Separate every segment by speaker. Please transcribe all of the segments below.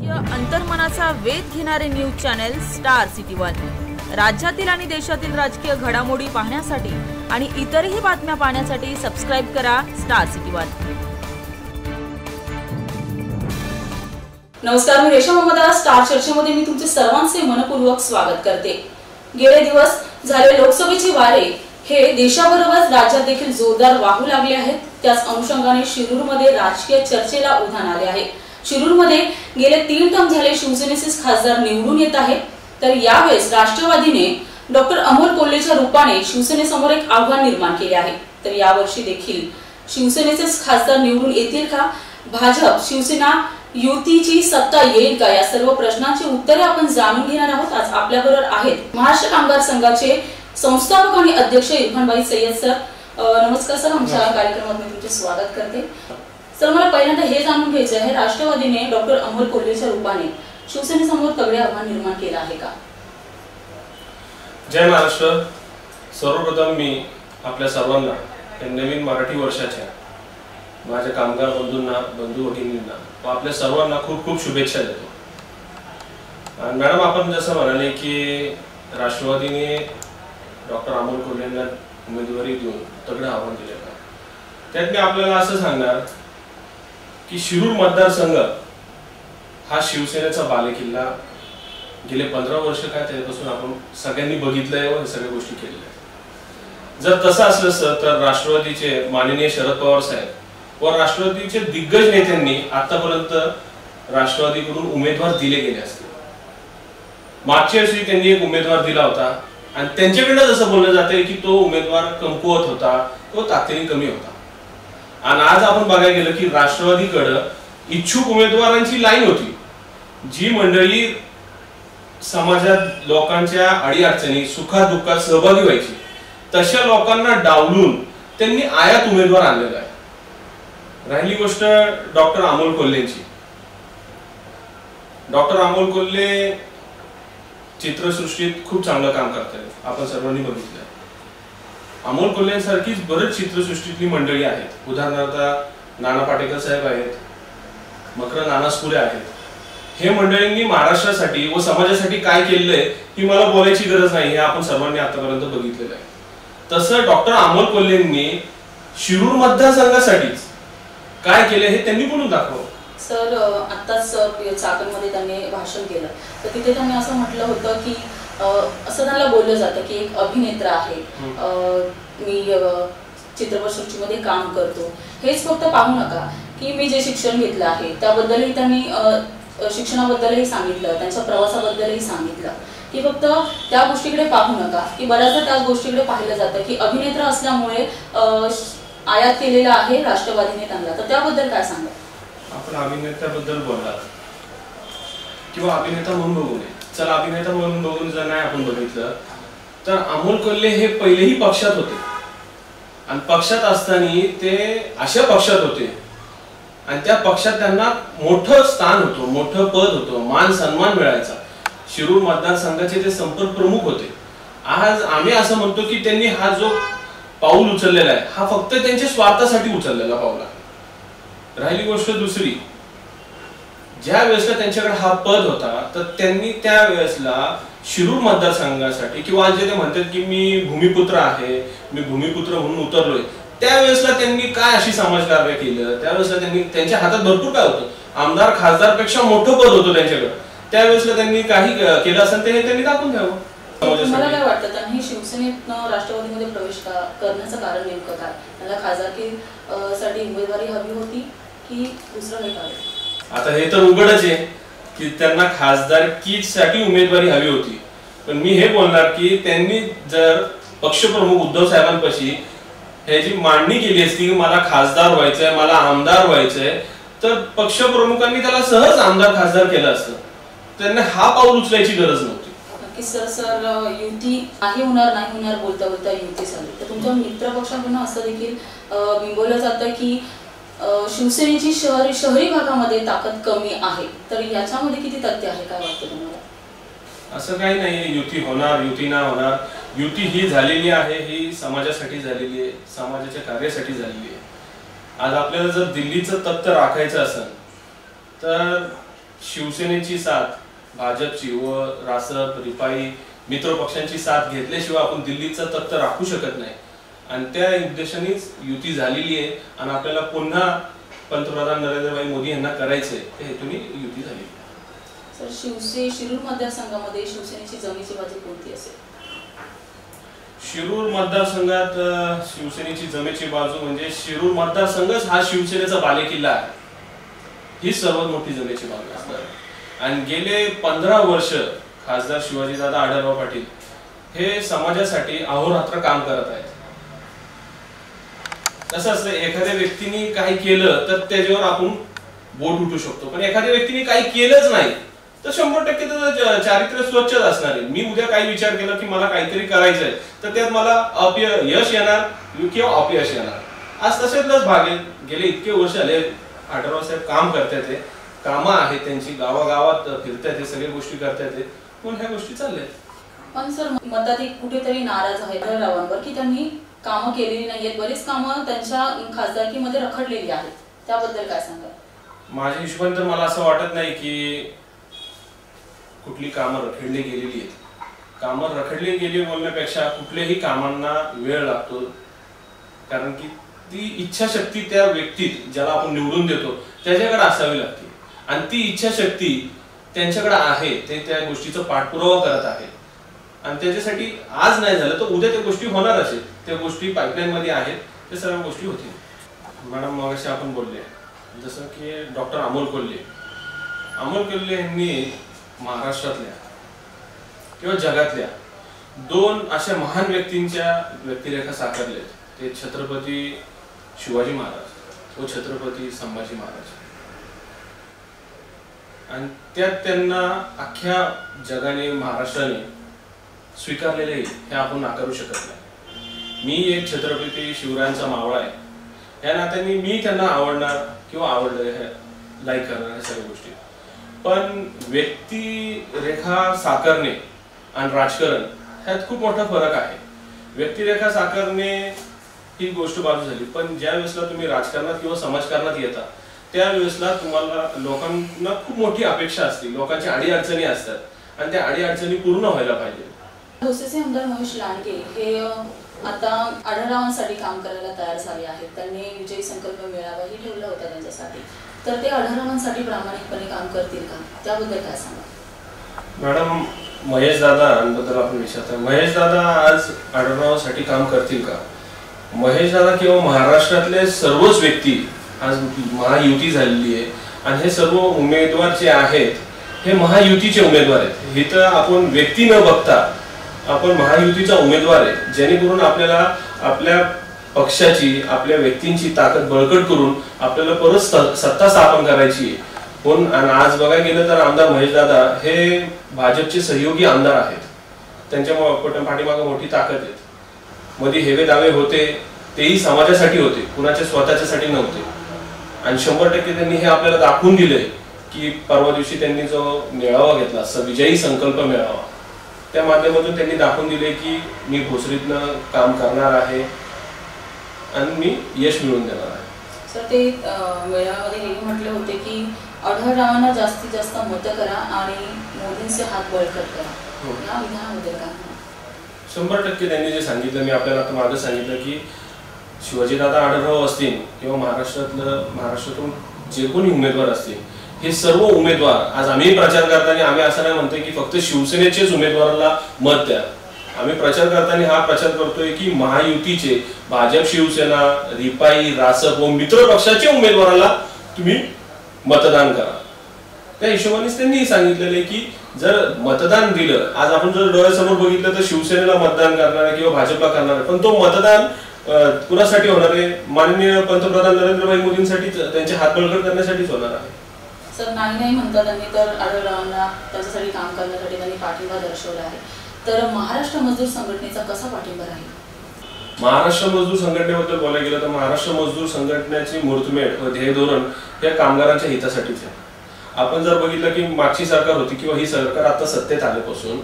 Speaker 1: राजकीय अंतर्मनाचा वेध घेणारे news channel star city one. राज्यातील आणि देशातील राजकीय घडामोडी पाहण्यासाठी आणि इतरही बातम्या पाहण्यासाठी सबस्क्राईब करा स्टार सिटी वन.
Speaker 2: नमस्कार मी रेशा ममदा स्टार चर्चेमध्ये मी तुमचे सर्वांचे मनपूर्वक स्वागत करते. गेले दिवस झाले लोकसभेचे वारे हे देशाबरोबरच राज्यात देखील जोरदार वाहू लागले आहेत. त्याच अनुषंगाने शिरूरमध्ये राजकीय चर्चेला उधाण आले आहे. शिरूरमध्ये गेले तीन टर्म झाले शिवसेनेचेच खासदार निवडून येत आहेत. तर यावेळेस राष्ट्रवादीने डॉक्टर अमोल कोल्हेच्या रूपाने शिवसेनेसमोर एक आव्हान निर्माण केले आहे. तर यावर्षी देखील शिवसेनेचेच खासदार निवडून येतील का? भाजप शिवसेना युतीची सत्ता येईल का? या सर्व प्रश्नांची उत्तरे आपण जाणून घेणार आहोत. आज आपल्या बरोबर आहेत महाराष्ट्र कामगार संघाचे संस्थापक आणि अध्यक्ष इरफानबाई सय्यद सर. नमस्कार सर. आमच्या कार्यक्रमात मी तुमचे स्वागत करते. सर मला पहिल्यांदा हे जाणून घ्यायचं आहे राष्ट्रवादीने डॉक्टर अमोल कोल्हेच्या रूपाने शिवसेनेसमोर तगडे आव्हान निर्माण केलं आहे का?
Speaker 3: जय महाराष्ट्र. सर्वप्रथम मी आपल्या सर्वांना नवीन मराठी वर्षाच्या माझ्या कामगार बंधूंना बंधू भगिनींना व आपल्या सर्वांना खूप खूप शुभेच्छा देतो. मॅडम आपण जसं म्हणाले की राष्ट्रवादीने डॉक्टर अमोल कोल्हेंना उमेदवारी देऊन तगडं आव्हान दिलेलं आहे. त्यात मी आपल्याला असं सांगणार की शिरूर मतदारसंघ हा शिवसेनेचा बालेकिल्ला गेले पंधरा वर्ष काय त्याच्यापासून आपण सगळ्यांनी बघितलंय व सगळ्या गोष्टी केलेल्या आहेत. जर तसं असलं असतं तर राष्ट्रवादीचे माननीय शरद पवार साहेब व राष्ट्रवादीचे दिग्गज नेत्यांनी आतापर्यंत राष्ट्रवादीकडून उमेदवार दिले गेले असते मागच्या वर्षी त्यांनी एक उमेदवार दिला होता आणि त्यांच्याकडनं जसं बोललं जातंय की तो उमेदवार कमकुवत होता तो तातडीने कमी होता. आणि आज आपण बघायला गेलं की राष्ट्रवादीकडं इच्छुक उमेदवारांची लाईन होती. जी मंडळी समाजात लोकांच्या अडीअडचणी सुखादुःखात सहभागी व्हायची तशा लोकांना डावलून त्यांनी आयात उमेदवार आणलेला आहे. राहिली गोष्ट डॉक्टर अमोल कोल्हेची. डॉक्टर अमोल कोल्हे चित्रसृष्टीत खूप चांगलं काम करतायत. आपण सर्वांनी बघितलं. अमोल कोल्हेसारखीच बरेच चित्रसृष्टीतली मंडळी आहेत. उदाहरणार्थ नाना पाटेकर साहेब आहेत मकर नानासपुरे आहेत. हे मंडळींनी महाराष्ट्रासाठी व समाजासाठी काय केलेलं आहे ही मला बोलायची गरज नाही हे आपण सर्वांनी आतापर्यंत बघितलेलं आहे. तसं डॉक्टर अमोल कोल्हेंनी शिरूर मतदारसंघासाठीच काय केले हे त्यांनी बोलून दाखवलं
Speaker 2: सर आत्ताच चाकणमध्ये त्यांनी भाषण केलं. तर तिथे त्यांनी असं म्हटलं होतं की असं त्यांना बोललं जातं की एक अभिनेता आहे. मी अ, चित्रपटसृष्टीमध्ये काम करतो. हेच फक्त पाहू नका की मी जे शिक्षण घेतलं आहे त्याबद्दलही त्यांनी शिक्षणाबद्दलही सांगितलं त्यांच्या प्रवासाबद्दलही सांगितलं. की फक्त त्या गोष्टीकडे पाहू नका. की बऱ्याचदा त्या गोष्टीकडे पाहिलं जातं की अभिनेता असल्यामुळे आयात केलेला आहे राष्ट्रवादीने त्यांना. तर त्याबद्दल काय सांगा
Speaker 3: आपण अभिनेत्याबद्दल बोललात किंवा अभिनेता म्हणून बघू नये. चला अभिनेता म्हणून बघून जर नाही आपण बघितलं तर अमोल कोल्हे हे पहिलेही पक्षात होते. आणि पक्षात असताना ते अशा पक्षात होते. आणि त्या पक्षात त्यांना मोठं स्थान होतं मोठं पद होतं मान सन्मान मिळायचा. शिरूर मतदारसंघाचे ते संपर्क प्रमुख होते. आज आम्ही असं म्हणतो की त्यांनी हा जो पाऊल उचललेला आहे हा फक्त त्यांच्या स्वार्थासाठी उचललेला पाऊल आहे. राहिली गोष्ट दुसरी. ज्या वेळेसला त्यांच्याकडे हा पद होता तर त्यांनी त्या वेळेसला शिरूर मतदारसंघासाठी किंवा जे ते म्हणतात की मी भूमिपुत्र आहे मी भूमिपुत्र म्हणून उतरलोय त्यावेळेसला त्यांनी काय अशी समाज कार्य केलं? त्यावेळेसला त्यांनी त्यांच्या हातात भरपूर काय होतं? आमदार खासदारपेक्षा मोठं पद होतं त्यांच्याकडे. त्यावेळेसला त्यांनी काही केलं असेल ते त्यांनी दाखवून द्यावं.
Speaker 2: तुम्हाला काय वाटतं? त्यांनी शिवसेनेतनं राष्ट्रवादीमध्ये प्रवेश करण्याचं कारण नेमकं काय? त्यांना खासदारकी साठी उमेदवारी हवी होती की दुसरं काही कारण
Speaker 3: आता हे तर उघडच आहे की त्यांना खासदारसाठी उमेदवारी हवी होती. पण मी हे बोलणार की त्यांनी जर पक्षप्रमुख उद्धव साहेबांपाशी ह्याची मांडणी केली असती की मला खासदार व्हायचंय मला आमदार व्हायचंय तर पक्षप्रमुखांनी त्याला सहज आमदार खासदार केलं असतं. त्यांना हा पाऊल उचलायची गरज नव्हती.
Speaker 2: नक्की सर सर युती आहे होणार नाही होणार बोलता बोलता युती झाली. तर तुमच्या मित्र पक्षाकडून असं देखील बिंबवलं जातं की शिवसेनेची शहरी शहरी भागामध्ये ताकद कमी आहे. तर याच्यामध्ये किती तथ्य आहे? काय वाटतं तुम्हाला?
Speaker 3: असं काही नाही. युती होणार युती ना होणार. युती ही झालेली आहे. ही समाजासाठी झालेली आहे. समाजाच्या कार्यासाठी झालेली आहे. आज आपल्याला जर दिल्लीचं तत्व राखायचं असेल तर शिवसेनेची साथ भाजपची व रासप रिपाई मित्र पक्षांची साथ घेतल्याशिवाय आपण दिल्लीचं तथ्य राखू शकत नाही. आणि त्या उद्देशानेच युती झालेली आहे आणि आपल्याला पुन्हा पंतप्रधान नरेंद्रभाई मोदी यांना करायचंय त्या हेतूने युती आहे.
Speaker 2: सर शिवसे शिरूर मतदारसंघामध्ये शिवसेनेची जमेची बाजू कोणती असेल?
Speaker 3: शिरूर मतदारसंघात शिवसेनेची जमेची बाजू म्हणजे शिरूर मतदारसंघच हा शिवसेनेचा बालेकिल्ला आहे. ही सर्वात मोठी जमेची बाजू असणार. आहे. आणि गेले पंधरा वर्ष खासदार शिवाजीदादा आढळराव पाटील हे समाजासाठी अहोरात्र काम करत आहेत. कसं असतं एखाद्या व्यक्तीने काही केलं तर त्याच्यावर आपण बोट उठू शकतो. पण एखाद्या व्यक्तीने काही केलंच नाही तर शंभर टक्के त्याचं चारित्र्य स्वच्छच असणार आहे. मी उद्या काही विचार केला की मला काहीतरी करायचंय तर त्यात मला अपय यश येणार किंवा अपयश येणार. आज तसेच भाग आहे. गेले इतके वर्ष आले आढळराव साहेब काम करतात ते कामं आहेत त्यांची गावागावात फिरतात ते सगळ्या गोष्टी करतात ते पण ह्या गोष्टी चालल्या
Speaker 2: पण सर मतात कुठेतरी नाराज आहे रावांवर की त्यांनी कामं केलेली नाहीयेत. बरीच कामं त्यांच्या खासदारकीमध्ये रखडलेली आहेत. त्याबद्दल काय सांगा
Speaker 3: माझ्या हिशोबाने तर मला असं वाटत नाही की कुठली कामं रखडली गेलेली आहेत. कामं रखडली गेली बोलण्यापेक्षा कुठल्याही कामांना वेळ लागतो. कारण की ती इच्छाशक्ती त्या व्यक्तीत ज्याला आपण निवडून देतो त्याच्याकडे असावी लागते. आणि ती इच्छाशक्ती त्यांच्याकडे आहे ते त्या गोष्टीचा पाठपुरावा करत आहे. आणि त्याच्यासाठी आज नाही झालं तर उद्या त्या गोष्टी होणार असेल त्या गोष्टी पाईपलाईन मध्ये आहेत त्या सर्व गोष्टी होतील. मॅडम मगाशी आपण बोलले जसं की डॉक्टर अमोल कोल्हे. अमोल कोल्हे यांनी महाराष्ट्रातल्या किंवा जगातल्या दोन अशा महान व्यक्तींच्या व्यक्तिरेखा साकारल्या ते छत्रपती शिवाजी महाराज व छत्रपती संभाजी महाराज. आणि त्यात त्यांना अख्ख्या जगाने महाराष्ट्राने स्वीकारलेले हे आपण नाकारू शकत नाही. मी एक छत्रपती शिवरायांचा मावळा आहे. या नात्याने मी त्यांना आवडणार किंवा आवडलं हे लाईक करणार ह्या सगळ्या गोष्टी. पण व्यक्तिरेखा साकारणे आणि राजकारण ह्यात खूप मोठा फरक आहे. व्यक्तिरेखा साकारणे ही गोष्ट बाजू झाली. पण ज्या वेळेसला तुम्ही राजकारणात किंवा समाजकारणात येता त्यावेळेसला तुम्हाला लोकांना खूप मोठी अपेक्षा असते. लोकांच्या अडीअडचणी असतात. आणि त्या अडीअडचणी पूर्ण व्हायला पाहिजे.
Speaker 2: आमदार महेश लांडगे हे आता आढळरावांसाठी काम करायला तयार झाले आहेत. त्यांनी विजयी संकल्प मेळावाही ठेवला होता त्यांच्यासाठी. तर ते आढळरावांसाठी प्रामाणिकपणे काम करतील का? त्याबद्दल काय सांगा
Speaker 3: मॅडम महेश दादांबद्दल आपण विचारतो महेश दादा आज आढळरावांसाठी काम करतील का? महेश दादा किंवा महाराष्ट्रातले सर्वच व्यक्ती आज महायुती झालेली आहे. आणि हे सर्व उमेदवार जे आहेत हे महायुतीचे उमेदवार आहेत. हे तर आपण व्यक्ती न बघता आपण महायुतीचा उमेदवार आहे जेणेकरून आपल्याला आपल्या पक्षाची आपल्या व्यक्तींची ताकद बळकट करून आपल्याला परत स- सत्ता स्थापन करायची आहे. पण आणि आज बघायला गेलं तर आमदार महेश दादा हे भाजपचे सहयोगी आमदार आहेत. त्यांच्या म- पाठीमागे मोठी ताकद आहे. मध्ये हेवे दावे होते तेही समाजासाठी होते कुणाच्या स्वतःच्यासाठी नव्हते. आणि शंभर टक्के त्यांनी हे आपल्याला दाखवून दिले की परवा दिवशी त्यांनी जो मेळावा घेतला स- विजयी संकल्प मेळावा त्या माध्यमातून त्यांनी दाखवून दिले की मी भोसरीतनं काम करणार आहे आणि मी यश मिळवून देणार आहे
Speaker 2: सर ते मेळाव्यामध्ये हेही म्हटले होते की आढळरावांना जास्तीत जास्त मतं करा आणि मोदींचे हात बळकट करा
Speaker 3: हो.
Speaker 2: या?
Speaker 3: शंभर टक्के त्यांनी जे सांगितलं मी आपल्याला आता मागं सांगितलं की शिवाजीदादा आढळराव असतील किंवा महाराष्ट्रातलं महाराष्ट्रातून जे कोणी उमेदवार असतील हे सर्व उमेदवार आज आम्ही प्रचार करताना आम्ही असं नाही म्हणतोय की फक्त शिवसेनेचेच उमेदवाराला मत द्या. आम्ही प्रचार करताना हा प्रचार करतोय की महायुतीचे भाजप शिवसेना रिपाई रासप व मित्र पक्षाच्या उमेदवाराला तुम्ही मतदान करा. त्या हिशोबानेच त्यांनी सांगितलेलं आहे की जर मतदान दिलं आज आपण जर डोळ्यासमोर बघितलं तर शिवसेनेला मतदान करणार आहे किंवा भाजपला करणार आहे पण तो मतदान कुणासाठी होणार आहे? माननीय पंतप्रधान नरेंद्रभाई मोदींसाठी त्यांचे हात बळकट करण्यासाठीच होणार आहे.
Speaker 2: सर नाही नाही म्हणतात त्यांनी तर आढळरावांना त्यांच्यासाठी काम करण्यासाठी त्यांनी पाठिंबा दर्शवला आहे. तर महाराष्ट्र मजदूर संघटनेचा कसा पाठिंबा राहील?
Speaker 3: महाराष्ट्र मजदूर संघटनेबद्दल बोलायला गेलं तर महाराष्ट्र मजदूर संघटनेची मूर्तमेढ व ध्येय धोरण हे कामगारांच्या हितासाठीच आहे. आपण जर बघितलं की मागची सरकार होती किंवा ही सरकार आता सत्तेत आल्यापासून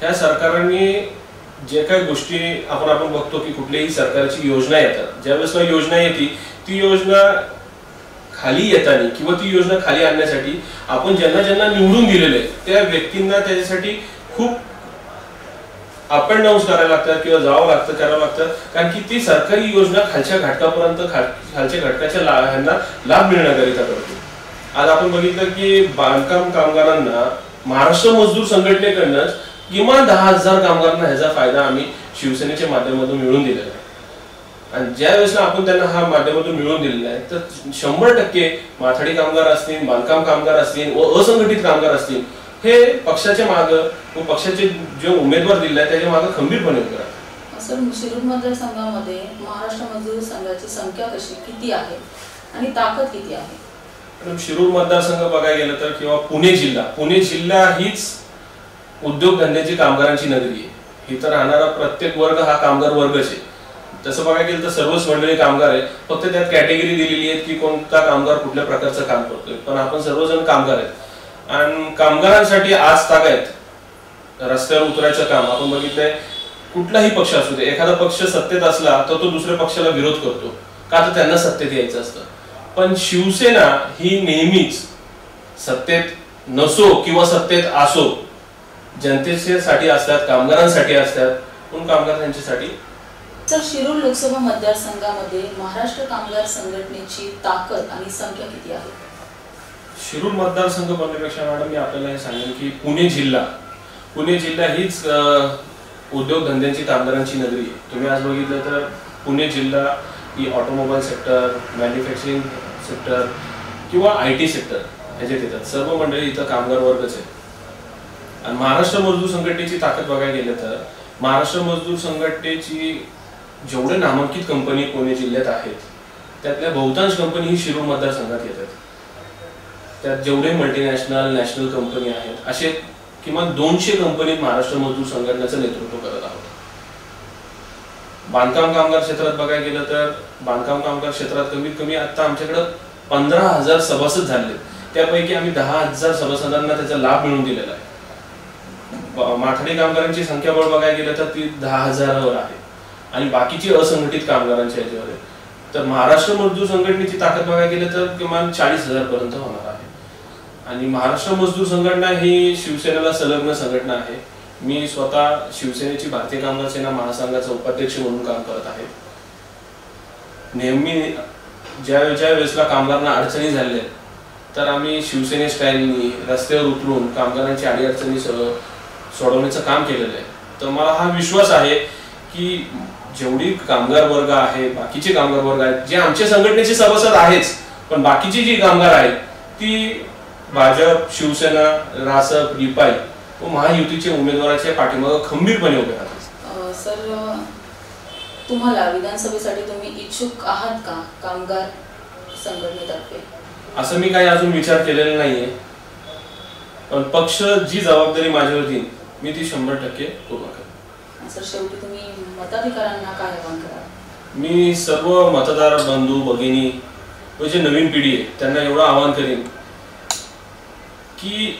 Speaker 3: ह्या सरकारांनी जे काही गोष्टी आपण आपण बघतो की कुठल्याही सरकारची योजना येतात. ज्या वेळेस योजना येते ती योजना खाली येताना किंवा ती योजना खाली आणण्यासाठी आपण ज्यांना ज्यांना निवडून दिलेले आहे, त्या व्यक्तींना त्याच्यासाठी खूप अप अँड डाऊन करायला लागतात किंवा जावं लागतं करावं लागतं. कारण की ती सरकारी योजना खालच्या घटकापर्यंत खालच्या घटकाच्या ला- ह्यांना लाभ मिळण्याकरिता करते आज आपण बघितलं की बांधकाम कामगारांना महाराष्ट्र मजदूर संघटनेकडनंच किमान दहा हजार कामगारांना ह्याचा फायदा आम्ही शिवसेनेच्या माध्यमातून मिळवून दिलेला आहे. आणि ज्या वेळेसला आपण त्यांना हा माध्यमातून मिळवून दिलेला आहे तर शंभर टक्के माथाडी कामगार असतील बांधकाम कामगार असतील व असंघटित कामगार असतील हे पक्षाच्या माग व पक्षाचे जे उमेदवार दिले आहेत त्याच्यामागे खंबीरपणे उभे राहतात.
Speaker 2: सर शिरूर मतदारसंघामध्ये महाराष्ट्र मजदूर संघाची संख्या कशी किती आहे आणि ताकद किती आहे?
Speaker 3: शिरूर मतदारसंघ बघायला गेलं तर किंवा पुणे जिल्हा पुणे जिल्हा हीच उद्योगधंद्याची कामगारांची नगरी आहे. इथं राहणारा प्रत्येक वर्ग हा कामगार वर्गच आहे. तसं बघायला गेलं तर सर्वच मंडळी कामगार आहे फक्त त्यात कॅटेगरी दिलेली आहे की कोणता कामगार कुठल्या प्रकारचं काम करतोय. पण आपण सर्वजण कामगार आहेत. आणि कामगारांसाठी आज ताग आहेत. रस्त्यावर उतरायचं काम. आपण बघितलंय कुठलाही पक्ष असू दे एखादा पक्ष सत्तेत असला तर तो दुसऱ्या पक्षाला विरोध करतो. का तर त्यांना सत्तेत यायचं असतं. पण शिवसेना ही नेहमीच सत्तेत नसो किंवा सत्तेत असो जनतेसाठी असतात कामगारांसाठी असतात. कोण कामगार? त्यांच्यासाठी
Speaker 2: तर शिरूर लोकसभा मतदारसंघामध्ये महाराष्ट्र कामगार संघटनेची ताकद आणि संख्या किती आहे?
Speaker 3: शिरूर मतदारसंघ बनण्यापेक्षा मॅडम मी आपल्याला हे सांगेन की पुणे जिल्हा पुणे जिल्हा हीच उद्योगधंद्यांची कामगारांची नगरी आहे. तुम्ही आज बघितलं तर पुणे जिल्हा ही ऑटोमोबाईल सेक्टर मॅन्युफॅक्चरिंग सेक्टर किंवा आय टी सेक्टर ह्याच्यात येतात. सर्व मंडळी इथं कामगार वर्गच आहे आणि महाराष्ट्र मजदूर संघटनेची ताकद बघायला गेलं तर महाराष्ट्र मजदूर संघटनेची जेवढे नामांकित कंपनी पुणे जिल्ह्यात आहेत त्यातल्या बहुतांश कंपनी ही शिरूर मतदारसंघात येतात. त्यात जेवढे मल्टीनॅशनल नॅशनल कंपनी आहेत असे किमान दोनशे कंपनी महाराष्ट्र मजदूर संघटनेचं नेतृत्व करत आहोत. बांधकाम कामगार क्षेत्रात बघायला गेलं तर बांधकाम कामगार क्षेत्रात कमीत कमी आता आमच्याकडे पंधरा हजार सभासद झाले. त्यापैकी आम्ही दहा हजार सभासदांना त्याचा लाभ मिळून दिलेला आहे. माथाडी कामगारांची संख्याबळ बघायला गेलं तर ती दहा हजारावर आहे. आणि बाकीची असंघटित कामगारांच्या याच्यावर तर महाराष्ट्र मजदूर संघटनेची ताकद बघायला गेलं तर किमान चाळीस हजार पर्यंत होणार आहे. आणि महाराष्ट्र मजदूर संघटना ही शिवसेनेला संलग्न संघटना आहे. मी स्वतः शिवसेनेची भारतीय कामगार सेना महासंघाचा उपाध्यक्ष म्हणून काम करत आहे. नेहमी ज्या ज्या वेळेसला कामगारांना अडचणी झाल्या तर आम्ही शिवसेने स्टाईलनी रस्त्यावर उतरून कामगारांची अडीअडचणी सोडवण्याचं काम केलेलं आहे. तर मला हा विश्वास आहे की जेवढी कामगार वर्ग आहे बाकीचे कामगार वर्ग आहेत जे आमच्या संघटनेचे सभासद आहेच पण बाकीची जी कामगार आहेत ती भाजप शिवसेना रासप रिपाई व महायुतीचे उमेदवाराच्या पाठीमागे खंबीरपणे उभे राहतात.
Speaker 2: सर तुम्हाला विधानसभेसाठी तुम्ही इच्छुक आहात का कामगार संघटनेतर्फे?
Speaker 3: असं मी काही अजून विचार केलेला नाहीये. पण पक्ष जी जबाबदारी माझ्यावर देईन मी ती शंभर टक्के पूर्ण
Speaker 2: सर शेवटी तुम्ही मताधिकारांना काय आवाहन कराल?
Speaker 3: मी सर्व मतदार बंधू भगिनी व जे नवीन पिढी आहे त्यांना एवढं आवाहन करीन की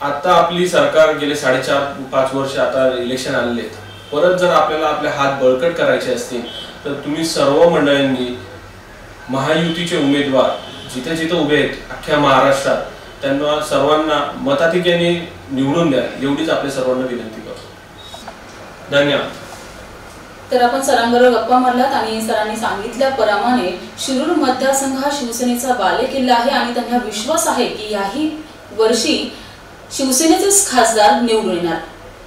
Speaker 3: आता आपली सरकार गेले साडेचार पाच वर्ष आता इलेक्शन आलेले आहेत. परत जर आपल्याला आपले हात बळकट करायचे असतील तर तुम्ही सर्व मंडळांनी महायुतीचे उमेदवार जिथे जिथे उभे आहेत अख्ख्या महाराष्ट्रात त्यांना सर्वांना मताधिक्याने निवडून द्या एवढीच आपल्या सर्वांना विनंती. धन्यवाद.
Speaker 2: तर आपण सरांबरोबर गप्पा मारलात आणि सरांनी सांगितल्याप्रमाणे शिरूर मतदारसंघ हा शिवसेनेचा बालेकिल्ला आहे आणि त्यांना विश्वास आहे की याही वर्षी शिवसेनेचेच खासदार निवडून येणार.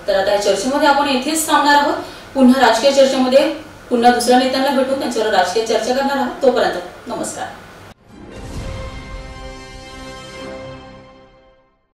Speaker 2: तर आता या चर्चेमध्ये आपण येथेच थांबणार आहोत. पुन्हा राजकीय चर्चेमध्ये पुन्हा दुसऱ्या नेत्यांना भेटून त्यांच्यावर राजकीय चर्चा करणार आहोत. तोपर्यंत नमस्कार.